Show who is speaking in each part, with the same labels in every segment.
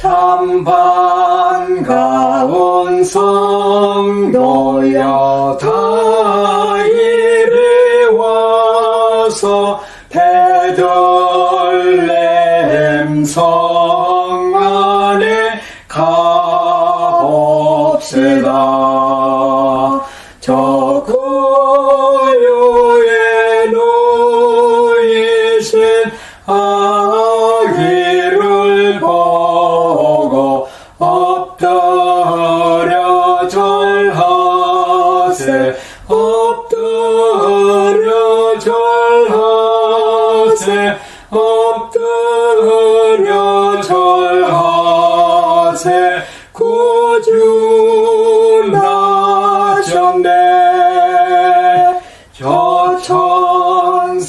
Speaker 1: 참 반가운 성도여 다 이리 와서 베들레헴 성 안에 가봅시다. 저 고요에 누이신 아기 절하세 엎드려 절하세. 엎드려 절하세. 구주 나셨네. 저 천사여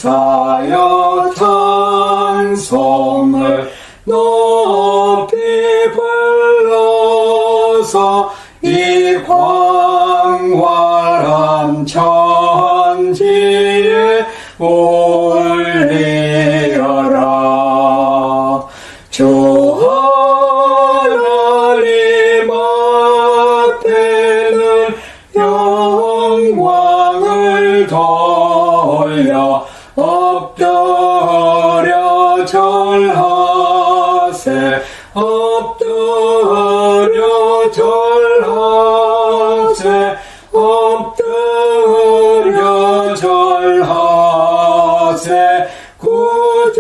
Speaker 1: 찬송을 높이 불러서 이 광활한 천지에 올리어라. 주 하나님 앞에는 영광을 돌려 엎드려 절하세. 엎드려 엎드려 절하세. 구주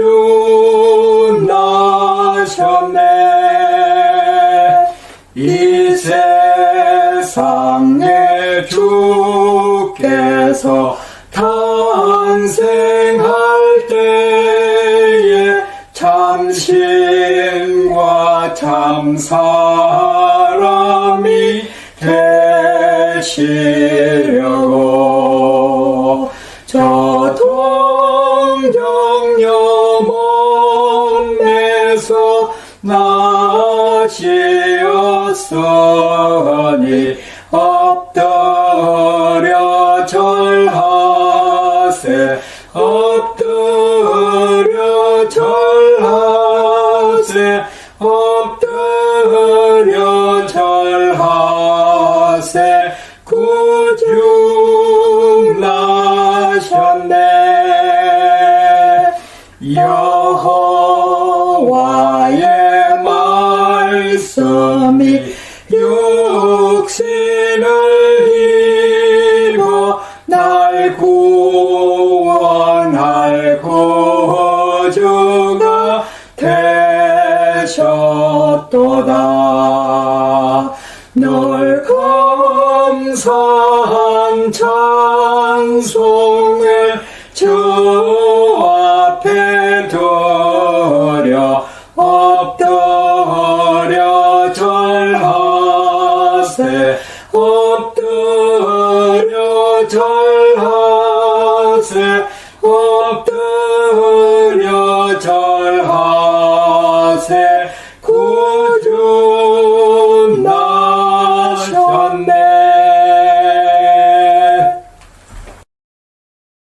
Speaker 1: 나셨네. 이 세상에 주께서 탄생할 때에 참신과 참사람이 되시 나시었으니 엎드려 절하세. 엎드려 절하세. 엎드려 절하세. 구주 나셨네. 여 말씀이 육신을 입어 날 구원할 구주가 되셨도다. 널 감사한 찬송을 주 앞에 드 엎드려 절하세 엎드려